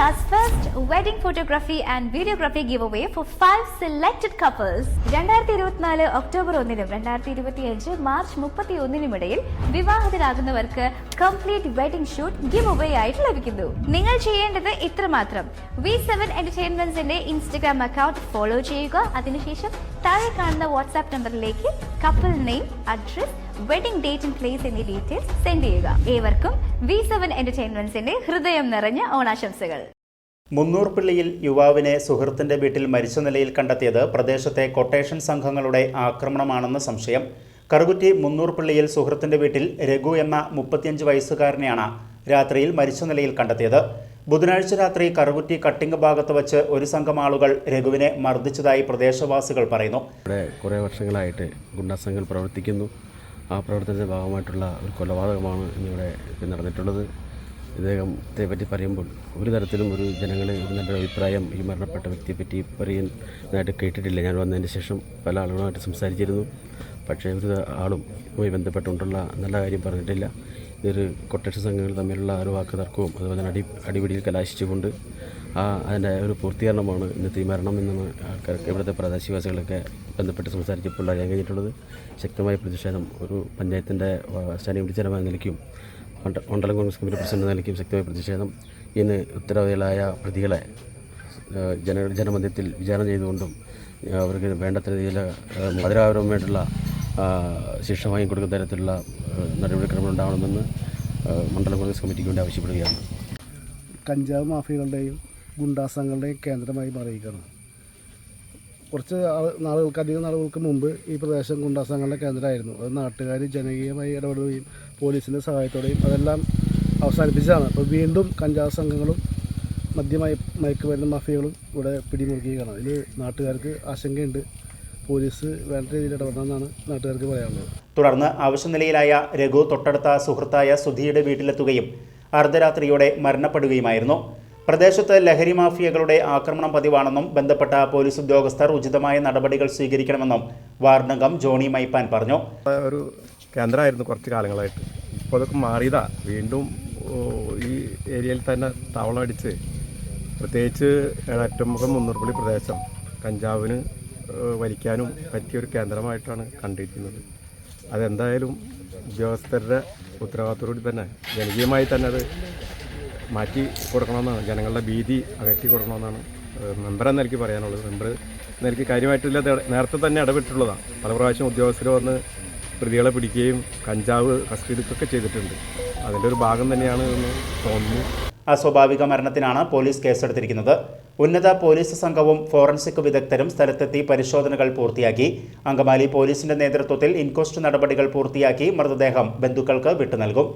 India's first wedding photography and videography giveaway for five selected couples. രണ്ടായിരത്തി ഇരുപത്തിനാല് October ഒന്നിനും രണ്ടായിരത്തി ഇരുപത്തി അഞ്ച് മാർച്ച് മുപ്പത്തി ഒന്നിനും ഇടയിൽ വിവാഹിതരാകുന്നവർക്ക് complete wedding shoot give away ആയിട്ട് ലഭിക്കുന്നു. നിങ്ങൾ ചെയ്യേണ്ടത് ഇത്രമാത്രം. വി സെവൻ എന്റർടൈൻമെന്റ്സിന്റെ ഇൻസ്റ്റഗ്രാം അക്കൗണ്ട് ഫോളോ ചെയ്യുക. അതിനുശേഷം താഴെ കാണുന്ന വാട്സാപ്പ് നമ്പറിലേക്ക് couple name address wedding date and place എന്നീ ഡീറ്റെയിൽസ് സെൻഡ് ചെയ്യുക. ഏവർക്കും വി സെവൻ എന്റർടൈൻമെന്റ്സിന്റെ ഹൃദയം നിറഞ്ഞ ഓണാശംസകൾ. മുന്നൂർപ്പിള്ളിയിൽ യുവാവിനെ സുഹൃത്തിന്റെ വീട്ടിൽ മരിച്ച നിലയിൽ കണ്ടെത്തിയത് പ്രദേശത്തെ കൊട്ടേഷൻ സംഘങ്ങളുടെ ആക്രമണമാണെന്ന് സംശയം. കറുകുറ്റി മുന്നൂർപ്പിള്ളിയിൽ സുഹൃത്തിന്റെ വീട്ടിൽ രഘു എന്ന മുപ്പത്തിയഞ്ച് വയസ്സുകാരനെയാണ് രാത്രിയിൽ മരിച്ച നിലയിൽ കണ്ടെത്തിയത്. ബുധനാഴ്ച രാത്രി കറുകുറ്റി കട്ടിംഗ് ഭാഗത്ത് വച്ച് ഒരു സംഘം ആളുകൾ രഘുവിനെ മർദ്ദിച്ചതായി പ്രദേശവാസികൾ പറയുന്നു. ഇവിടെ കുറേ വർഷങ്ങളായിട്ട് ഗുണ്ടാസംഘങ്ങൾ പ്രവർത്തിക്കുന്നു. ആ പ്രവർത്തനത്തിന്റെ ഭാഗമായിട്ടുള്ള ഒരു കൊലപാതകമാണ് ഇന്നിവിടെ നടന്നിട്ടുള്ളത്. ഇദ്ദേഹത്തെ പറ്റി പറയുമ്പോൾ ഒരു തരത്തിലും ഒരു ജനങ്ങളെ ഒരു നല്ല അഭിപ്രായം ഈ മരണപ്പെട്ട വ്യക്തിയെപ്പറ്റി പറയുന്നതായിട്ട് കേട്ടിട്ടില്ല. ഞാൻ വന്നതിന് ശേഷം പല ആളുകളുമായിട്ട് സംസാരിച്ചിരുന്നു. പക്ഷേ ഒരു ആളും ഇതുമായി ബന്ധപ്പെട്ടുകൊണ്ടുള്ള നല്ല കാര്യം പറഞ്ഞിട്ടില്ല. ഇതൊരു കൊട്ടേഷൻ സംഘങ്ങൾ തമ്മിലുള്ള ഒരു വാക്ക് തർക്കവും അതുപോലെ തന്നെ അടി അടിപിടിയിൽ കലാശിച്ചുകൊണ്ട് ആ അതിന്റെ ഒരു പൂർത്തീകരണമാണ് ഇന്നത്തെ ഈ മരണം എന്നാണ് ആൾക്കാർക്ക് ഇവിടുത്തെ പ്രദേശവാസികളൊക്കെ ബന്ധപ്പെട്ട് സംസാരിച്ചപ്പോൾ അറിയാൻ കഴിഞ്ഞിട്ടുള്ളത്. ശക്തമായ പ്രതിഷേധം ഒരു പഞ്ചായത്തിന്റെ സ്റ്റാൻഡിംഗ് വിളിച്ചരമായ നിലയ്ക്കും മണ്ഡ- മണ്ഡലം കോൺഗ്രസ് കമ്മിറ്റി പ്രസിഡന്റ് നിലയ്ക്കും ശക്തമായ പ്രതിഷേധം. ഇന്ന് ഉത്തരവാദികളായ പ്രതികളെ ജന ജനമധ്യത്തിൽ വിചാരണ ചെയ്തുകൊണ്ടും അവർക്ക് വേണ്ടത്ര രീതിയിൽ മധുരാപരമായിട്ടുള്ള ശിക്ഷ വാങ്ങിക്കൊടുക്കുന്ന തരത്തിലുള്ള നടപടിക്രമങ്ങൾ ഉണ്ടാവണമെന്ന് മണ്ഡലം കോൺഗ്രസ് കമ്മിറ്റിക്ക് വേണ്ടി ആവശ്യപ്പെടുകയാണ്. കഞ്ചാവ് മാഫിയകളുടെയും ഗുണ്ടാസങ്ങളുടെയും കേന്ദ്രമായി മാറിയിരിക്കുകയാണ്. കുറച്ച് നാളുകൾക്ക് അധികം നാളുകൾക്ക് മുമ്പ് ഈ പ്രദേശം ഗുണ്ടാസംഘങ്ങളുടെ കേന്ദ്രമായിരുന്നു. അത് നാട്ടുകാർ ജനകീയമായി ഇടപെടുകയും പോലീസിന്റെ സഹായത്തോടെയും അതെല്ലാം അവസാനിപ്പിച്ചതാണ്. അപ്പോൾ വീണ്ടും കഞ്ചാവ് സംഘങ്ങളും മദ്യമയ മയക്കുമരുന്ന് മാഫിയകളും ഇവിടെ പിടിമുറുക്കിയാണ് ഇതിൽ നാട്ടുകാർക്ക് ആശങ്കയുണ്ട്. പോലീസ് വേണ്ട രീതിയിൽ ഇടപെടണമെന്നാണ് നാട്ടുകാർക്ക് പറയാനുള്ളത്. തുടർന്ന് അവശനിലയിലായ രഘു തൊട്ടടുത്ത സുഹൃത്തായ സുധിയുടെ വീട്ടിലെത്തുകയും അർദ്ധരാത്രിയോടെ മരണപ്പെടുകയുമായിരുന്നു. പ്രദേശത്ത് ലഹരി മാഫിയകളുടെ ആക്രമണം പതിവാണെന്നും ബന്ധപ്പെട്ട പോലീസ് ഉദ്യോഗസ്ഥർ ഉചിതമായ നടപടികൾ സ്വീകരിക്കണമെന്നും വാർഡംഗം ജോണി മൈപ്പാൻ പറഞ്ഞു. ഒരു കേന്ദ്രമായിരുന്നു കുറച്ച് കാലങ്ങളായിട്ട്. ഇപ്പോൾ അതൊക്കെ മാറിയതാ. വീണ്ടും ഈ ഏരിയയിൽ തന്നെ താവളം അടിച്ച് പ്രത്യേകിച്ച് ഏഴാറ്റുമുഖം മുന്നൂർപ്പള്ളി പ്രദേശം കഞ്ചാവിന് വലിക്കാനും പറ്റിയ ഒരു കേന്ദ്രമായിട്ടാണ് കണ്ടിരിക്കുന്നത്. അതെന്തായാലും ഉദ്യോഗസ്ഥരുടെ ഉത്തരവാദിത്തത്തോടുകൂടി തന്നെ ജനകീയമായി തന്നെ അത് മാറ്റി കൊടുക്കണമെന്നാണ്. ജനങ്ങളുടെ ഭീതി അകറ്റി കൊടുക്കണമെന്നാണ് മെമ്പറെ നിലയ്ക്ക് പറയാനുള്ളത്. മെമ്പർ നിലയ്ക്ക് കാര്യമായിട്ടില്ല. നേരത്തെ തന്നെ ഇടപെട്ടിട്ടുള്ളതാണ്. പല പ്രാവശ്യം ഉദ്യോഗസ്ഥർ വന്ന് പ്രതികളെ പിടിക്കുകയും കഞ്ചാവ് കസ്റ്റഡി എടുക്കുകയൊക്കെ ചെയ്തിട്ടുണ്ട്. അതിന്റെ ഒരു ഭാഗം തന്നെയാണ് എന്ന് തോന്നുന്നു. അസ്വാഭാവിക മരണത്തിനാണ് പോലീസ് കേസെടുത്തിരിക്കുന്നത്. ഉന്നത പോലീസ് സംഘവും ഫോറൻസിക് വിദഗ്ധരും സ്ഥലത്തെത്തി പരിശോധനകൾ പൂർത്തിയാക്കി. അങ്കമാലി പോലീസിന്റെ നേതൃത്വത്തിൽ ഇൻക്വസ്റ്റ് നടപടികൾ പൂർത്തിയാക്കി മൃതദേഹം ബന്ധുക്കൾക്ക് വിട്ടു നൽകും